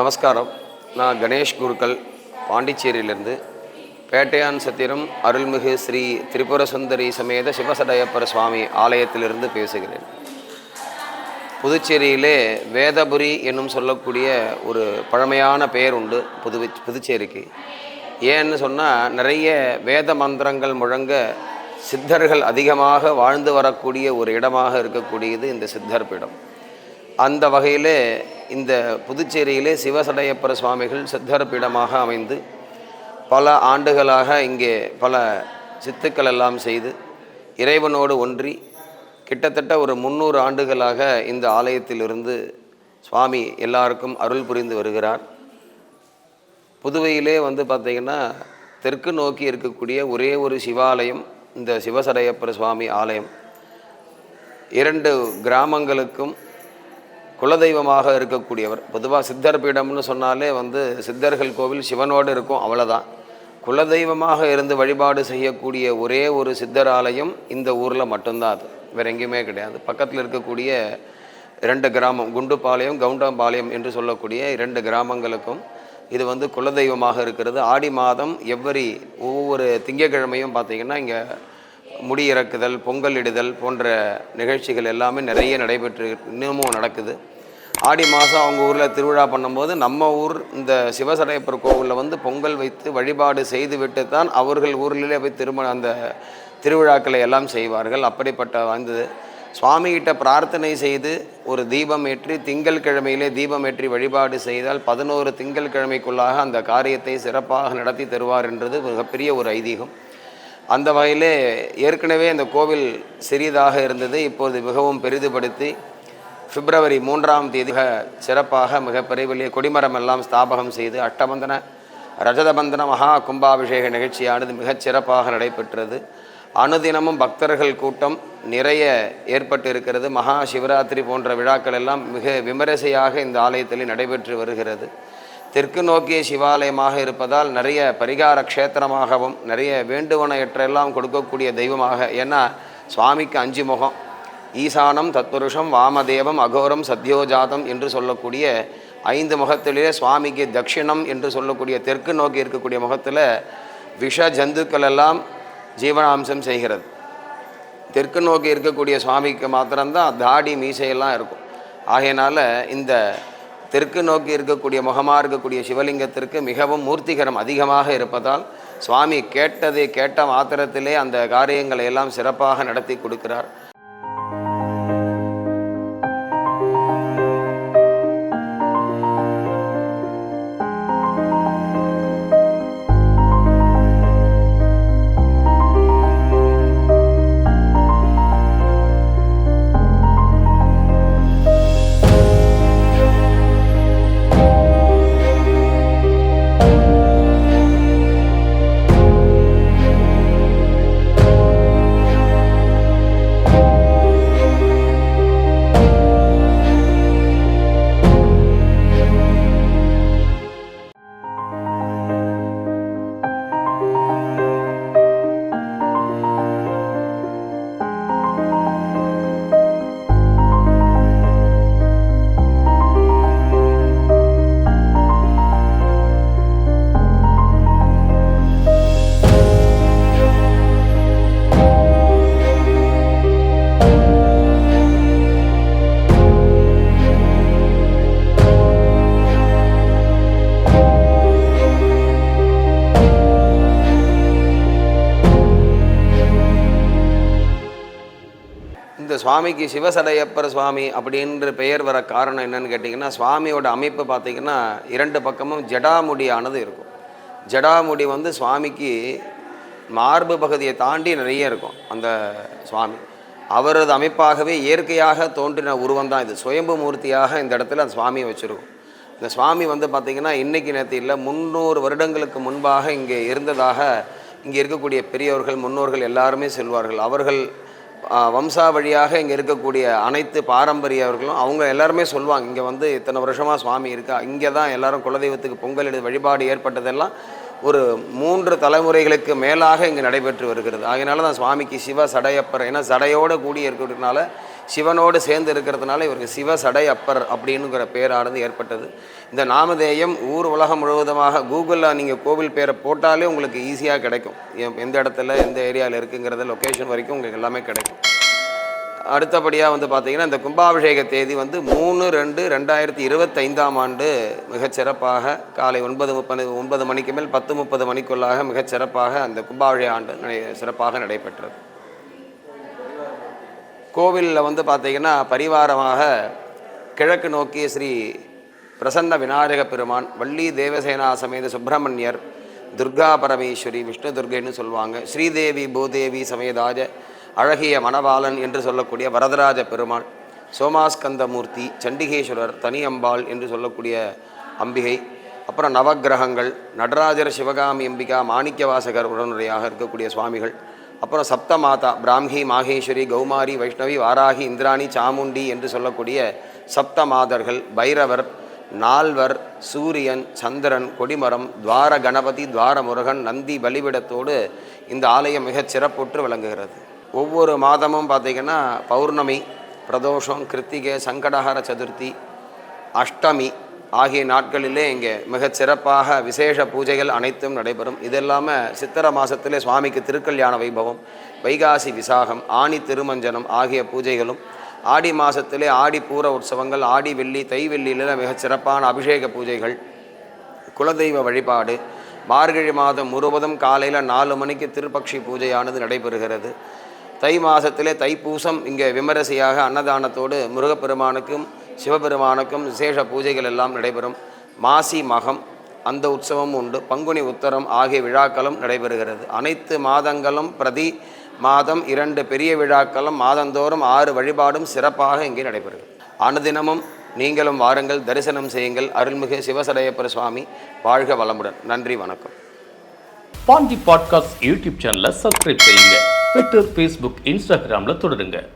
நமஸ்காரம். நான் கணேஷ் குருக்கள் பாண்டிச்சேரியிலிருந்து. பேட்டையான் சத்திரம் அருள்மிகு ஸ்ரீ திரிபுர சுந்தரி சமேத சிவசடையப்பர் சுவாமி ஆலயத்திலிருந்து பேசுகிறேன். புதுச்சேரியிலே வேதபுரி என்னும் சொல்லக்கூடிய ஒரு பழமையான பெயர் உண்டு புது புதுச்சேரிக்கு. ஏன்னு சொன்னால் நிறைய வேத மந்திரங்கள் முழங்க சித்தர்கள் அதிகமாக வாழ்ந்து வரக்கூடிய ஒரு இடமாக இருக்கக்கூடியது இந்த சித்தர் பீடம். அந்த வகையில் இந்த புதுச்சேரியிலே சிவசடையப்பர சுவாமிகள் சித்தர் பீடமாக அமைந்து பல ஆண்டுகளாக இங்கே பல சித்துக்கள் எல்லாம் செய்து இறைவனோடு ஒன்றி கிட்டத்தட்ட ஒரு முந்நூறு ஆண்டுகளாக இந்த ஆலயத்திலிருந்து சுவாமி எல்லாருக்கும் அருள் புரிந்து வருகிறார். புதுவையிலே வந்து பார்த்திங்கன்னா தெற்கு நோக்கி இருக்கக்கூடிய ஒரே ஒரு சிவாலயம் இந்த சிவசடையப்பர சுவாமி ஆலயம். இரண்டு கிராமங்களுக்கும் குலதெய்வமாக இருக்கக்கூடியவர். பொதுவாக சித்தர் பீடம்னு சொன்னாலே வந்து சித்தர்கள் கோவில் சிவனோடு இருக்கும் அவ்வளோதான் குலதெய்வமாக இருந்து வழிபாடு செய்யக்கூடிய ஒரே ஒரு சித்தர் ஆலயம் இந்த ஊரில் மட்டும்தான் அது. வேறு எங்கேயுமே கிடையாது. பக்கத்தில் இருக்கக்கூடிய இரண்டு கிராமம் குண்டுபாளையம் கவுண்டம்பாளையம் என்று சொல்லக்கூடிய இரண்டு கிராமங்களுக்கும் இது வந்து குலதெய்வமாக இருக்கிறது. ஆடி மாதம் எவ்வரி ஒவ்வொரு திங்கக்கிழமையும் பார்த்திங்கன்னா இங்கே முடி இறக்குதல் பொங்கல் இடுதல் போன்ற நிகழ்ச்சிகள் எல்லாமே நிறைய நடைபெற்று இன்னமும் நடக்குது. ஆடி மாதம் அவங்க ஊரில் திருவிழா பண்ணும்போது நம்ம ஊர் இந்த சிவசடையப்பர் கோவிலில் வந்து பொங்கல் வைத்து வழிபாடு செய்துவிட்டு தான் அவர்கள் ஊரிலே போய் திருமண அந்த திருவிழாக்களை எல்லாம் செய்வார்கள். அப்படிப்பட்ட வந்தது. சுவாமிகிட்ட பிரார்த்தனை செய்து ஒரு தீபம் ஏற்றி திங்கள் கிழமையிலே தீபம் ஏற்றி வழிபாடு செய்தால் பதினோரு திங்கள் கிழமைக்குள்ளாக அந்த காரியத்தை சிறப்பாக நடத்தி தருவார் என்றது மிகப்பெரிய ஒரு ஐதீகம். அந்த வகையிலே ஏற்கனவே அந்த கோவில் சிறியதாக இருந்தது இப்போது மிகவும் பெரிதுபடுத்தி பிப்ரவரி மூன்றாம் தேதி சிறப்பாக மிக பெரியவிலே கொடிமரம் எல்லாம் ஸ்தாபகம் செய்து அட்டபந்தன ரஜதபந்தன மகா கும்பாபிஷேக நிகழ்ச்சியானது மிகச் சிறப்பாக நடைபெற்றது. அனுதினமும் பக்தர்கள் கூட்டம் நிறைய ஏற்பட்டு இருக்கிறது மகா சிவராத்திரி போன்ற விழாக்கள் எல்லாம் மிக விமரிசையாக இந்த ஆலயத்தில் நடைபெற்று வருகிறது. தெற்கு நோக்கிய சிவாலயமாக இருப்பதால் நிறைய பரிகார க்ஷேத்திரமாகவும் நிறைய வேண்டுவனையற்றெல்லாம் கொடுக்கக்கூடிய தெய்வமாக. ஏன்னா சுவாமிக்கு அஞ்சு முகம். ஈசானம் தத்புருஷம் வாமதேவம் அகோரம் சத்யோஜாதம் என்று சொல்லக்கூடிய ஐந்து முகத்திலே சுவாமிக்கு தட்சிணம் என்று சொல்லக்கூடிய தெற்கு நோக்கி இருக்கக்கூடிய முகத்தில் விஷ ஜந்துக்கள் எல்லாம் ஜீவனாம்சம் செய்கிறது. தெற்கு நோக்கி இருக்கக்கூடிய சுவாமிக்கு மாத்திரம்தான் தாடி மீசையெல்லாம் இருக்கும். ஆகையினால இந்த தெற்கு நோக்கி இருக்கக்கூடிய முகமாக இருக்கக்கூடிய சிவலிங்கத்திற்கு மிகவும் மூர்த்திகரம் அதிகமாக இருப்பதால் சுவாமி கேட்டதை கேட்ட மாத்திரத்திலே அந்த காரியங்களை எல்லாம் சிறப்பாக நடத்தி கொடுக்கிறார். சுவாமிக்கு சிவசடையப்பர் சுவாமி அப்படின்ற பெயர் வர காரணம் என்னன்னு கேட்டிங்கன்னா சுவாமியோட அமைப்பு பார்த்திங்கன்னா இரண்டு பக்கமும் ஜடாமுடியானது இருக்கும். ஜடாமுடி வந்து சுவாமிக்கு மார்பு பகுதியை தாண்டி நிறைய இருக்கும் அந்த சுவாமி. அவரது அமைப்பாகவே இயற்கையாக தோன்றின உருவம் தான் இது. சுயம்பு மூர்த்தியாக இந்த இடத்துல அந்த சுவாமியை வச்சுருக்கும். இந்த சுவாமி வந்து பார்த்திங்கன்னா இன்றைக்கி நேற்று இல்லை முந்நூறு வருடங்களுக்கு முன்பாக இங்கே இருந்ததாக இங்கே இருக்கக்கூடிய பெரியவர்கள் முன்னோர்கள் எல்லாருமே செல்வார்கள். அவர்கள் வம்சா வம்சாவழியாக இங்கே இருக்கக்கூடிய அனைத்து பாரம்பரியவர்களும் அவங்க எல்லாருமே சொல்லுவாங்க இங்கே வந்து இத்தனை வருஷமாக சுவாமி இருக்கா? இங்கே தான் எல்லாரும் குலதெய்வத்துக்கு பொங்கல் வழிபாடு ஏற்பட்டதெல்லாம் ஒரு மூன்று தலைமுறைகளுக்கு மேலாக இங்கே நடைபெற்று வருகிறது. அதனால தான் சுவாமிக்கு சிவ சடையப்பர் ஏன்னா சடையோடு கூடி இருக்கிறதுனால சிவனோடு சேர்ந்து இருக்கிறதுனால இவருக்கு சிவ சடை அப்பர் அப்படின்னுங்கிற பேரானது ஏற்பட்டது. இந்த நாமதேயம் ஊர் உலகம் முழுவதுமாக கூகுளில் நீங்கள் கோவில் பேரை போட்டாலே உங்களுக்கு ஈஸியாக கிடைக்கும். எந்த இடத்துல எந்த ஏரியாவில் இருக்குங்கிறத லொக்கேஷன் வரைக்கும் உங்களுக்கு எல்லாமே கிடைக்கும். அடுத்தபடியாக வந்து பார்த்தீங்கன்னா இந்த கும்பாபிஷேக தேதி வந்து மூணு ரெண்டு ரெண்டாயிரத்தி இருபத்தைந்தாம் ஆண்டு மிகச்சிறப்பாக காலை ஒன்பது முப்பது ஒன்பது மணிக்கு மேல் பத்து முப்பது மணிக்குள்ளாக மிகச்சிறப்பாக அந்த கும்பாபிஷேக ஆண்டு நடை சிறப்பாக நடைபெற்றது. கோவிலில் வந்து பார்த்தீங்கன்னா பரிவாரமாக கிழக்கு நோக்கிய ஸ்ரீ பிரசன்ன விநாயக பெருமான் வள்ளி தேவசேனா சமேத சுப்பிரமணியர் துர்கா பரமேஸ்வரி விஷ்ணு துர்கைன்னு சொல்லுவாங்க. ஸ்ரீதேவி பூதேவி சமேதாஜ அழகிய மணவாளன் என்று சொல்லக்கூடிய வரதராஜ பெருமாள் சோமாஸ்கந்தமூர்த்தி சண்டிகேஸ்வரர் தனியம்பாள் என்று சொல்லக்கூடிய அம்பிகை அப்புறம் நவக்கிரகங்கள் நடராஜர் சிவகாமி அம்பிகா மாணிக்கவாசகர் உடனுடையாக இருக்கக்கூடிய சுவாமிகள் அப்புறம் சப்த மாதா பிராம்ஹி மாகேஸ்வரி கௌமாரி வைஷ்ணவி வாராகி இந்திராணி சாமுண்டி என்று சொல்லக்கூடிய சப்த மாதர்கள் பைரவர் நால்வர் சூரியன் சந்திரன் கொடிமரம் துவார கணபதி துவார முருகன் நந்தி பலிபிடத்தோடு இந்த ஆலயம் மிகச் சிறப்புற்று விளங்குகிறது. ஒவ்வொரு மாதமும் பார்த்திங்கன்னா பௌர்ணமி பிரதோஷம் கிருத்திகை சங்கடஹர சதுர்த்தி அஷ்டமி ஆகிய நாட்களிலே இங்கே மிகச் சிறப்பாக விசேஷ பூஜைகள் அனைத்தும் நடைபெறும். இதெல்லாமல் சித்திர சித்திரை மாதத்திலே சுவாமிக்கு திருக்கல்யாண வைபவம் வைகாசி விசாகம் ஆணி திருமஞ்சனம் ஆகிய பூஜைகளும் ஆடி மாதத்திலே ஆடி பூர உற்சவங்கள் ஆடி வெள்ளி தை வெள்ளியில் மிகச் சிறப்பான அபிஷேக பூஜைகள் குலதெய்வ வழிபாடு மார்கழி மாதம் முழுவதும் காலையில் நாலு மணிக்கு திருப்பக்ஷி பூஜையானது நடைபெறுகிறது. தை மாதத்திலே தைப்பூசம் இங்கே விமரிசையாக அன்னதானத்தோடு முருகப்பெருமானுக்கும் சிவபெருமானுக்கும் விசேஷ பூஜைகள் எல்லாம் நடைபெறும். மாசி மகம் அந்த உற்சவம் உண்டு. பங்குனி உத்தரம் ஆகிய விழாக்களும் நடைபெறுகிறது. அனைத்து மாதங்களும் பிரதி மாதம் இரண்டு பெரிய விழாக்களும் மாதந்தோறும் ஆறு வழிபாடும் சிறப்பாக இங்கே நடைபெறுகிறது. அனுதினமும் நீங்களும் வாருங்கள் தரிசனம் செய்யுங்கள். அருள்மிகு சிவசடையப்பர் சுவாமி வாழ்க வளமுடன். நன்றி வணக்கம். பாண்டி பாட்காஸ்ட் யூடியூப் சேனலை சப்ஸ்கிரைப் செய்யுங்க. ட்விட்டர் ஃபேஸ்புக் இன்ஸ்டாகிராமில் தொடருங்க.